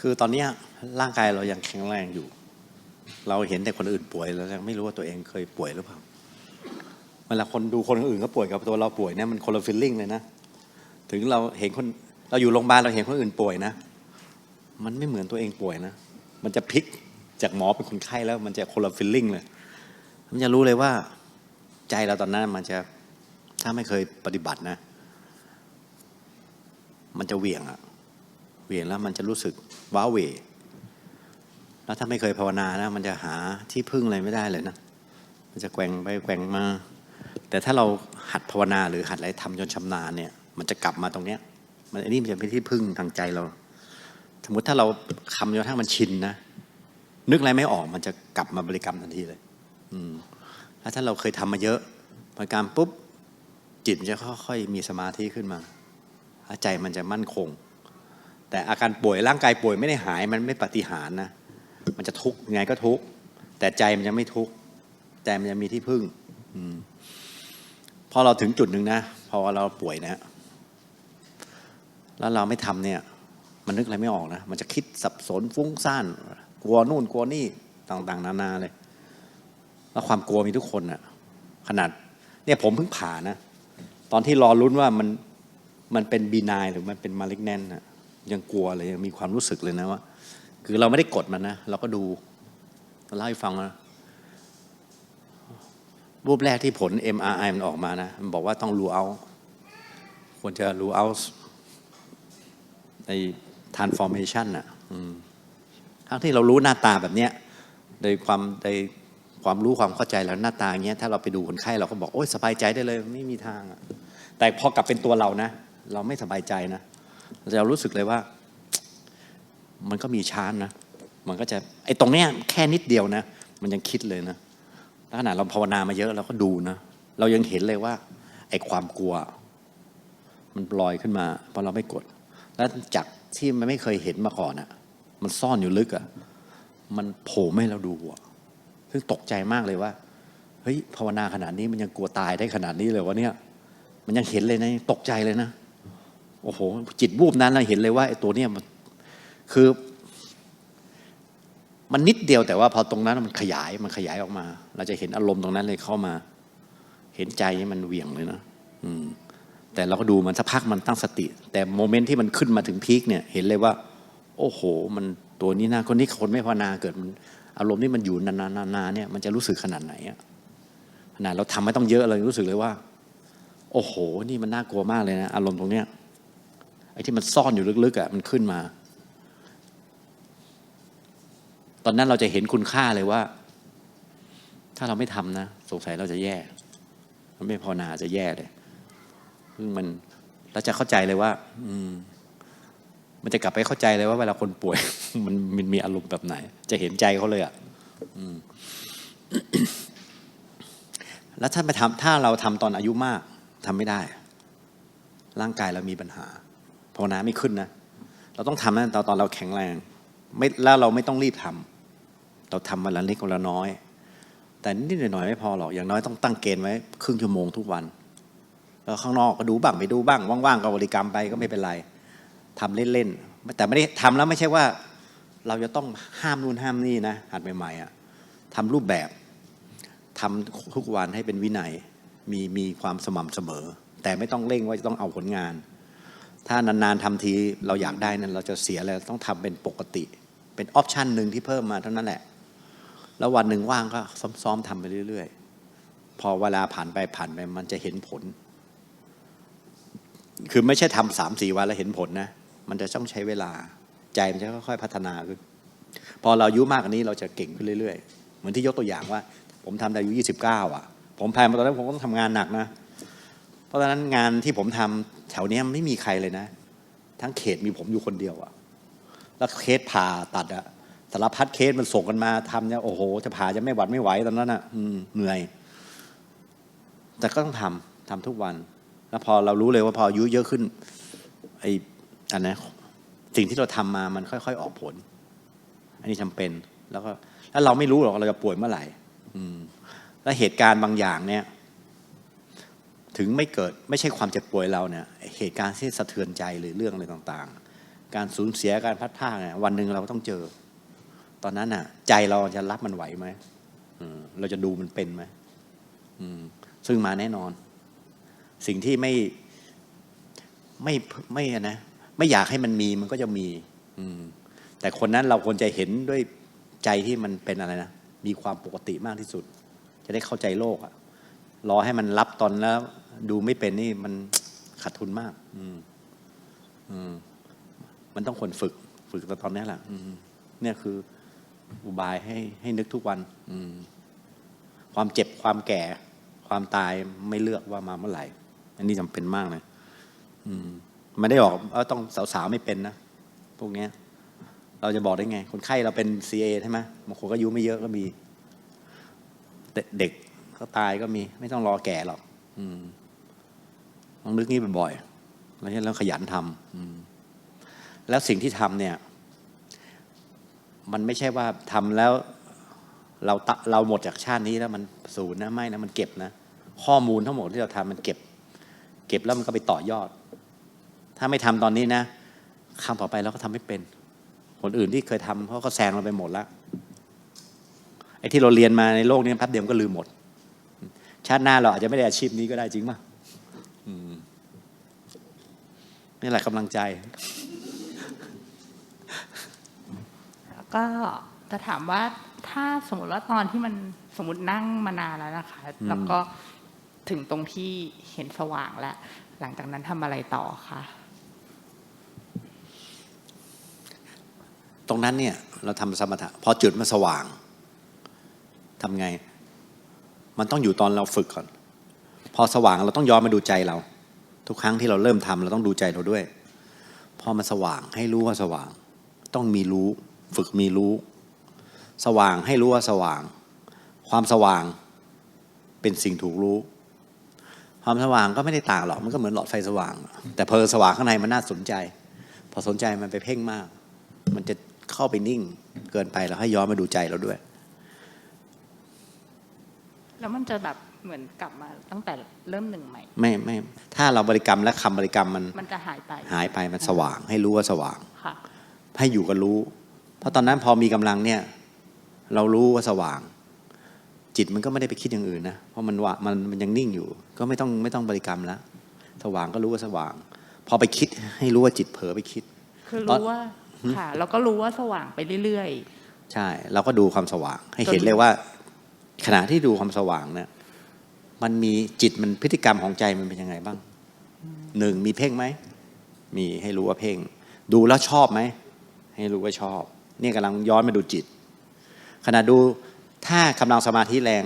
คือตอนนี้ร่างกายเรายังแข็งแรงอยู่ เราเห็นแต่คนอื่นป่วยเรายังไม่รู้ว่าตัวเองเคยป่วยหรือเปล่าเวลาคนดูคนอื่นเขาป่วยกับตัวเราป่วยเนี่ยมันคนละฟีลลิ่งเลยนะ ถึงเราเห็นคนเราอยู่โรงพยาบาลเราเห็นคนอื่นป่วยนะ มันไม่เหมือนตัวเองป่วยนะ มันจะพลิกจากหมอเป็นคนไข้แล้วมันจะคนละฟีลลิ่งเลย มันจะรู้เลยว่าใจเราตอนนั้นมันจะถ้าไม่เคยปฏิบัตินะ มันจะเวี่ยงอะ เวียงแล้วมันจะรู้สึกว้าเหวแล้วถ้าไม่เคยภาวนานะมันจะหาที่พึ่งอะไรไม่ได้เลยนะ มันจะแกว่งไปแกว่งมา แต่ถ้าเราหัดภาวนาหรือหัดอะไรทำจนชำนาญเนี่ย มันจะกลับมาตรงเนี้ย มันอันนี้มันจะเป็นที่พึ่งทางใจเรา สมมติถ้าเราคำจนกระทั่งมันชินนะนึกอะไรไม่ออกมันจะกลับมาบริกรรมทันทีเลย อืมแล้วถ้าเราเคยทำมาเยอะบริกรรมปุ๊บจิตจะค่อยๆมีสมาธิขึ้นมาใจมันจะมั่นคง แต่อาการป่วยร่างกายป่วยไม่ได้หายมันไม่ปฏิหารนะ มันจะทุกข์ยังไงก็ทุกข์แต่ใจมันจะไม่ทุกข์แต่มันจะมีที่พึ่งอพอเราถึงจุดหนึ่งนะพอเราป่วยนะ แล้วเราไม่ทำเนี่ย มันนึกอะไรไม่ออกนะมันจะคิดสับสนฟุ้งซ่านกลัวนู่นกลัวนี่ต่าง ๆ นานาเลย แล้วความกลัวมีทุกคนอะขนาด เนี่ยผมเพิ่งผ่านะตอนที่รอลุ้นว่ามันมันเป็นบีนายหรือมันเป็นมาลิกแนนนะ ยังกลัวเลยยังมีความรู้สึกเลยนะว่า คือเราไม่ได้กดมันนะ เราก็ดูเล่าให้ฟังว่ารูปแรกที่ผล MRI มันออกมานะ มันบอกว่าต้องรูเอาควรจะรูเอาใน transformation อะทั้งที่เรารู้หน้าตาแบบเนี้ยโดยความโดยความรู้ความเข้าใจแล้วหน้าตาอย่างเงี้ย ถ้าเราไปดูคนไข้เราก็บอกโอ้ยสบายใจได้เลย ไม่มีทางอะแต่พอกลับเป็นตัวเรานะ เราไม่สบายใจนะ เรารู้สึกเลยว่า มันก็มีชานนะ มันก็จะไอ้ตรงเนี้ยแค่นิดเดียวนะ มันยังคิดเลยนะขนาดเราภาวนามาเยอะเราก็ดูนะ เรายังเห็นเลยว่า ไอ้ความกลัว มันลอยขึ้นมาเพราะเราไม่กด แล้วจากที่มันไม่เคยเห็นมาก่อนอะมันซ่อนอยู่ลึกอะมันโผล่ไม่ให้เราดูอะซึ่งตกใจมากเลยว่า เฮ้ยภาวนาขนาดนี้มันยังกลัวตายได้ขนาดนี้เลยวะเนี่ย มันยังเห็นเลยนะตกใจเลยนะ โอ้โห จิตวูบนั้นเราเห็นเลยว่าไอ้ตัวเนี้ยมันคือ มันนิดเดียวแต่ว่าพอตรงนั้นมันขยายมันขยายออกมา เราจะเห็นอารมณ์ตรงนั้นเลยเข้ามา เห็นใจมันเหวี่ยงเลยนะอืมแต่เราก็ดูมันสักพักมันตั้งสติ แต่โมเมนต์ที่มันขึ้นมาถึงพีคเนี่ย เห็นเลยว่า โอ้โห มันตัวนี้นะคนนี้คนไม่ภาวนาเกิดมันอารมณ์ที่มันอยู่นานๆเนี่ยมันจะรู้สึกขนาดไหนอะขนาดเราทำไม่ต้องเยอะเลยรู้สึกเลยว่า โอ้โห นี่มันน่ากลัวมากเลยนะ อารมณ์ตรงเนี้ย ไอ้ที่มันซ่อนอยู่ลึกๆอะมันขึ้นมา ตอนนั้นเราจะเห็นคุณค่าเลยว่า ถ้าเราไม่ทำนะสงสัยเราจะแย่มันไม่ภาวนาจะแย่เลยซึ่งมันเราจะเข้าใจเลยว่า อืม มันจะกลับไปเข้าใจเลยว่าเวลาคนป่วย มันมันมีอารมณ์แบบไหน จะเห็นใจเขาเลยอะอืมแล้วถ้าไปทำถ้าเราทำตอนอายุมากทำไม่ได้ ร่างกายเรามีปัญหา ภาวนาไม่ขึ้นนะ เราต้องทำนะตอนตอนเราแข็งแรง ไม่แล้วเราไม่ต้องรีบทำเราทำวันละเล็กวันละน้อย แต่นิดหน่อยไม่พอหรอกอย่างน้อยต้องตั้งเกณฑ์ไว้ครึ่งชั่วโมงทุกวัน แล้วข้างนอกก็ดูบ้างไปดูบ้างว่างๆก็บริกรรมไปก็ไม่เป็นไรทำเล่นๆแต่ไม่ได้ทำแล้วไม่ใช่ว่า เราจะต้องห้ามนู่นห้ามนี่นะหัดใหม่ๆอะทำรูปแบบทำทุกวันให้เป็นวินัยมีมีความสม่ำเสมอ แต่ไม่ต้องเร่งว่าจะต้องเอาผลงาน ถ้านานๆทำทีเราอยากได้นั้น เราจะเสียแล้วต้องทำเป็นปกติ เป็นออปชันหนึ่งที่เพิ่มมาเท่านั้นแหละ แล้ววันหนึ่งว่างก็ซ้อมๆทำไปเรื่อย ๆ พอเวลาผ่านไปผ่านไปมันจะเห็นผล คือไม่ใช่ทำสามสี่วันแล้วเห็นผลนะ มันจะต้องใช้เวลา ใจมันจะค่อยๆพัฒนาขึ้น พอเราอายุมากกว่านี้เราจะเก่งขึ้นเรื่อยๆ เหมือนที่ยกตัวอย่างว่า ผมทำแต่อายุยี่สิบเก้าอะ ผมแพลนมาตอนนั้นผมก็ต้องทำงานหนักนะ เพราะฉะนั้นงานที่ผมทำแถวเนี้ยไม่มีใครเลยนะ ทั้งเขตมีผมอยู่คนเดียวอะแล้วเคสผ่าตัดอะสารพัดเคสมันส่งกันมาทำเนี่ยโอ้โห จะผ่าจะไม่หวัดไม่ไหวตอนนั้นอะอืเหนื่อย แต่ก็ต้องทำทำทุกวัน แล้วพอเรารู้เลยว่าพออายุเยอะขึ้นไอ้อันนะสิ่งที่เราทำมามันค่อย ๆ ออกผล อันนี้จำเป็น แล้วก็แล้วเราไม่รู้หรอกเราจะป่วยเมื่อไหร่ อืม แล้วเหตุการณ์บางอย่างเนี่ย ถึงไม่เกิดไม่ใช่ความเจ็บป่วยเราเนี่ยเหตุการณ์ที่สะเทือนใจหรือเรื่องอะไรต่างๆ การสูญเสียการพัดพราเนี่ยวันหนึ่งเราก็ต้องเจอ ตอนนั้นน่ะ ใจเราจะรับมันไหวไหมเราจะดูมันเป็นไหมซึ่งมาแน่นอน สิ่งที่ไม่ไม่ไม่นะไม่อยากให้มันมีมันก็จะมี อืม แต่คนนั้นเราควรจะเห็นด้วยใจที่มันเป็นอะไรนะมีความปกติมากที่สุด จะได้เข้าใจโลกอะรอให้มันรับตอนแล้ว ดูไม่เป็นนี่มันขาดทุนมาก อืมอืมมันต้องคนฝึก ฝึกตอนนี้แหละอืมเนี่ยคือ อุบายให้ให้นึกทุกวัน อืมความเจ็บความแก่ ความตายไม่เลือกว่ามาเมื่อไหร่ อันนี้จำเป็นมากเลยอืมไม่ได้บอกว่าต้องสาวๆไม่เป็นนะพวกเนี้ย เราจะบอกได้ไง คนไข้เราเป็น CA ใช่ไหมบางคนก็อายุไม่เยอะก็มีเด็กก็ตายก็มี ไม่ต้องรอแก่หรอก อืม ลองนึกนี้บ่อยๆแล้วแล้วขยันทำอืมแล้วสิ่งที่ทำเนี่ย มันไม่ใช่ว่าทำแล้วเราเราหมดจากชาตินี้แล้วมันศูนย์นะไม่นะมันเก็บนะ ข้อมูลทั้งหมดที่เราทำมันเก็บ เก็บแล้วมันก็ไปต่อยอด ถ้าไม่ทำตอนนี้นะครั้งต่อไปเราก็ทำไม่เป็น คนอื่นที่เคยทำเขาก็แซงเราไปหมดแล้วไอ้ที่เราเรียนมาในโลกนี้แป๊บเดียวก็ลืมหมด ชาติหน้าเราอาจจะไม่ได้อาชีพนี้ก็ได้จริงป่ะอืม นี่แหละกำลังใจแล้วก็จะถามว่าถ้าสมมติว่าตอนที่มันสมมตินั่งมานานแล้วนะคะอืมแล้วก็ถึงตรงที่เห็นสว่างแล้ว หลังจากนั้นทำอะไรต่อคะตรงนั้นเนี่ยเราทำสมถะพอจุดมันสว่างทำไง มันต้องอยู่ตอนเราฝึกก่อน พอสว่างเราต้องย้อนมาดูใจเรา ทุกครั้งที่เราเริ่มทำเราต้องดูใจเราด้วย พอมันสว่างให้รู้ว่าสว่าง ต้องมีรู้ ฝึกมีรู้ สว่างให้รู้ว่าสว่าง ความสว่างเป็นสิ่งถูกรู้ ความสว่างก็ไม่ได้ต่างหรอกมันก็เหมือนหลอดไฟสว่าง แต่เพอสว่างข้างในมันน่าสนใจ พอสนใจมันไปเพ่งมาก มันจะเข้าไปนิ่งเกินไปเราให้ย้อนมาดูใจเราด้วย แล้วมันจะแบบ เหมือนกลับมาตั้งแต่เริ่มหนึ่งใหม่ ไม่ไม่ถ้าเราบริกรรมและคำบริกรรมมันมันจะหายไปหายไปมันสว่าง ให้รู้ว่าสว่างค่ะให้อยู่กับรู้ เพราะตอนนั้นพอมีกำลังเนี่ย เรารู้ว่าสว่าง จิตมันก็ไม่ได้ไปคิดอย่างอื่นนะเพราะมันว่ามันมันยังนิ่งอยู่ ก็ไม่ต้องไม่ต้องบริกรรมแล้วสว่างก็รู้ว่าสว่าง พอไปคิดให้รู้ว่าจิตเผลอไปคิด คือรู้ว่าค่ะแล้วก็รู้ว่าสว่างไปเรื่อยใช่ เราก็ดูความสว่างให้เห็นเลยว่า ขณะที่ดูความสว่างเนี่ย มันมีจิตมันพฤติกรรมของใจมันเป็นยังไงบ้างหนึ่งมีเพ่งไหมมีให้รู้ว่าเพ่ง ดูแล้วชอบไหมให้รู้ว่าชอบเนี่ยกำลังย้อนมาดูจิต ขณะดูถ้ากำลังสมาธิแรง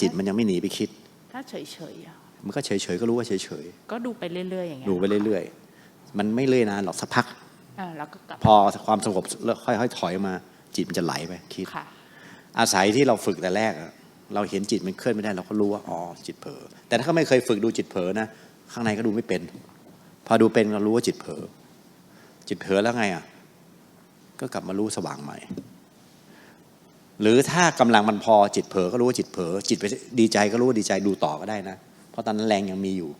จิตมันยังไม่หนีไปคิดๆถ้าเฉยๆอะมันก็เฉยๆก็รู้ว่าเฉยก็ดูไปเรื่อยๆอย่างเงี้ๆยดูไปเรื่อยๆ มันไม่เลื่อยนานหรอกสักพักอ่าแล้วก็กลับพอความสงบแล้วค่อยๆถอยมาจิตมันจะไหลไปคิดค่ะอาศัยที่เราฝึกแต่แรกอะ เราเห็นจิตมันเคลื่อนไม่ได้เราก็รู้ว่าอ๋อจิตเผลอแต่ถ้าเขาไม่เคยฝึกดูจิตเผลอนะข้างในก็ดูไม่เป็น พอดูเป็นก็รู้ว่าจิตเผลอจิตเผลอแล้วไงอะก็กลับมารู้สว่างใหม่ หรือถ้ากำลังมันพอจิตเผลอก็รู้ว่าจิตเผลอจิตไปดีใจก็รู้ว่าดีใจดูต่อก็ได้นะ เพราะตอนนั้นแรงยังมีอยู่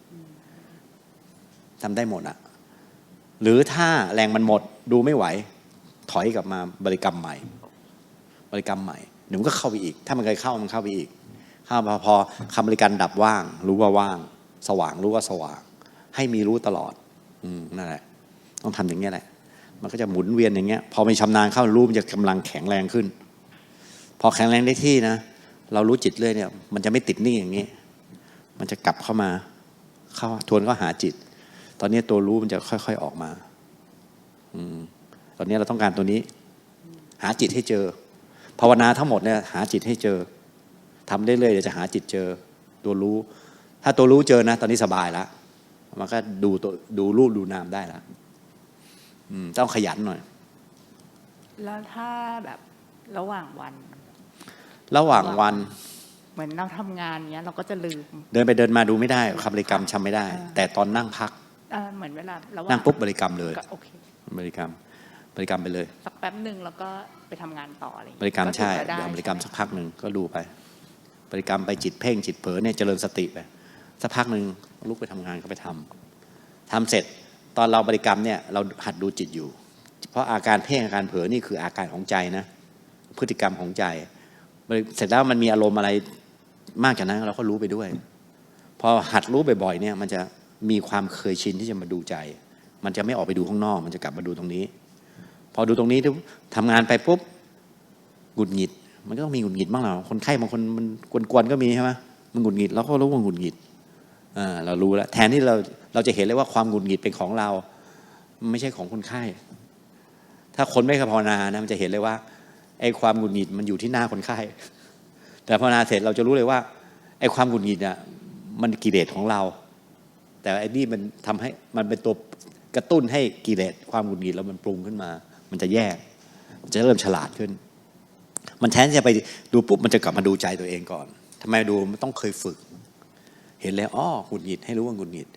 ทำได้หมดอะหรือถ้าแรงมันหมดดูไม่ไหว ถอยกลับมาบริกรรมใหม่ บริกรรมใหม่ เดี๋ยวมันก็เข้าไปอีก ถ้ามันเคยเข้ามันเข้าไปอีกเข้าพอพอคำบริการดับว่าง รู้ว่าว่าง สว่างรู้ว่าสว่าง ให้มีรู้ตลอด อืมนั่นแหละ ต้องทำอย่างเงี้ยแหละ มันก็จะหมุนเวียนอย่างเงี้ย พอมีชำนาญเข้ารู้มันจะกำลังแข็งแรงขึ้น พอแข็งแรงได้ที่นะเรารู้จิตเลยเนี่ย มันจะไม่ติดนิ่งอย่างนี้ มันจะกลับเข้ามาเข้าทวนก็หาจิต ตอนนี้ตัวรู้มันจะค่อย ๆออกมา อืม ตอนนี้เราต้องการตัวนี้ หาจิตให้เจอ ภาวนาทั้งหมดเนี่ยหาจิตให้เจอทำเรื่อยๆเดี๋ยวจะหาจิตเจอตัวรู้ ถ้าตัวรู้เจอนะ ตอนนี้สบายแล้วมันก็ดูตัวดูรูปดูนามได้แล้วอืมต้องขยันหน่อย แล้วถ้าแบบระหว่างวัน ระหว่างวัน เหมือนเราทำงานเนี้ย เราก็จะลืม เดินไปเดินมาดูไม่ได้คำบริกรรมจำไม่ได้อ่าแต่ตอนนั่งพักเอ่อเหมือนเวลาระหว่างนั่งปุ๊บบริกรรมเลยก็โอเคบริกรรม บริกรรมไปเลย สักแป๊บหนึ่งแล้วก็ไปทำงานต่ออะไรอย่างบริกรรมใช่ก็ถือว่าได้เดี๋ยวบริกรรมสักใช่ไหพักหนึ่งก็ดูไป บริกรรมไปจิตเพ่งจิตเผลอเนี่ยเจริญสติไปสักพักหนึ่งลุกไปทำงานก็ไปทำทำเสร็จตอนเราบริกรรมเนี่ยเราหัดดูจิตอยู่ เพราะอาการเพ่งอาการเผลอนี่คืออาการของใจนะพฤติกรรมของใจเสร็จแล้วมันมีอารมณ์อะไรมากจากนั้นเราก็รู้ไปด้วย พอหัดรู้บ่อยๆเนี่ยมันจะมีความเคยชินที่จะมาดูใจ มันจะไม่ออกไปดูข้างนอก มันจะกลับมาดูตรงนี้ พอดูตรงนี้ทำงานไปปุ๊บหงุดหงิด มันก็ต้องมีหงุดหงิดบ้างเราคนไข้บางคนมันกวนๆก็มีใช่ไหมมันหงุดหงิดเราก็รู้ว่าหงุดหงิดอ่าเรารู้แล้วแทนที่เราเราจะเห็นเลยว่าความหงุดหงิดเป็นของเรา ไม่ใช่ของคนไข้ ถ้าคนไม่ภาวนานะมันจะเห็นเลยว่าไอ้ความหงุดหงิดมันอยู่ที่หน้าคนไข้ แต่ภาวนาเสร็จเราจะรู้เลยว่าไอ้ความหงุดหงิดเนี่ยมันกิเลสของเรา แต่ไอ้นี่มันทำให้มันเป็นตัวกระตุ้นให้กิเลสความหงุดหงิดเรามันปรุงขึ้นมา มันจะแยก มันจะเริ่มฉลาดขึ้น มันแทนจะไปดูปุ๊บมันจะกลับมาดูใจตัวเองก่อนทำไมดูมันต้องเคยฝึก เห็นแล้วอ้อหงุดหงิดให้รู้ว่าหงุดหงิด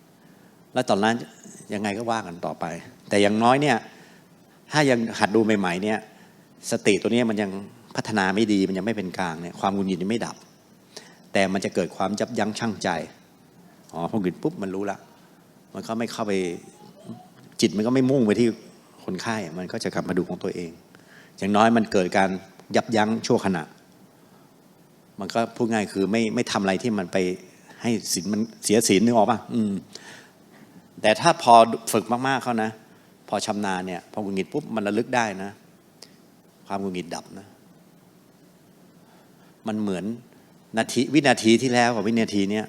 แล้วตอนนั้นยังไงก็ว่ากันต่อไป แต่อย่างน้อยเนี่ย ถ้ายังหัดดูใหม่ๆเนี่ย สติตัวเนี้ยมันยังพัฒนาไม่ดีมันยังไม่เป็นกลางเนี่ยความหงุดหงิดนี่ไม่ดับ แต่มันจะเกิดความยับยั้งชั่งใจอ๋อพอหงุดหงิดปุ๊บมันรู้ละมันก็ไม่เข้าไปจิตมันก็ไม่มุ่งไปที่ คนไข้มันก็จะกลับมาดูของตัวเอง อย่างน้อยมันเกิดการยับยั้งชั่วขณะ มันก็พูดง่ายคือไม่ไม่ทำอะไรที่มันไปให้ศีลมันเสียศีลนึกออกป่ะอืม แต่ถ้าพอฝึกมากๆเขานะ พอชำนาญเนี่ย พอหงุดหงิดปุ๊บมันระลึกได้นะ ความหงุดหงิดดับนะ มันเหมือนนาทีวินาทีที่แล้วกับวินาทีเนี้ย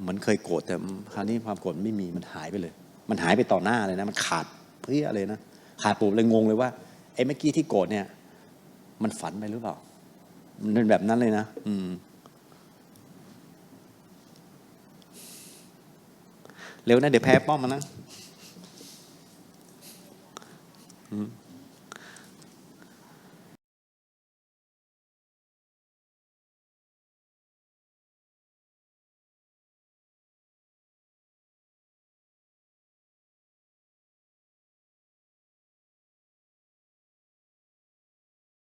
เหมือนเคยโกรธแต่คราวนี้ความโกรธไม่มีมันหายไปเลย มันหายไปต่อหน้าเลยนะมันขาดเพี้ยเลยนะขาดปุ๊บเลยงงเลยว่าไอ้เมื่อกี้ที่โกรธเนี่ย มันฝันไปหรือเปล่า มันเป็นแบบนั้นเลยนะอืมเร็วนะเดี๋ยวแพ้ป้อมมันนะอืม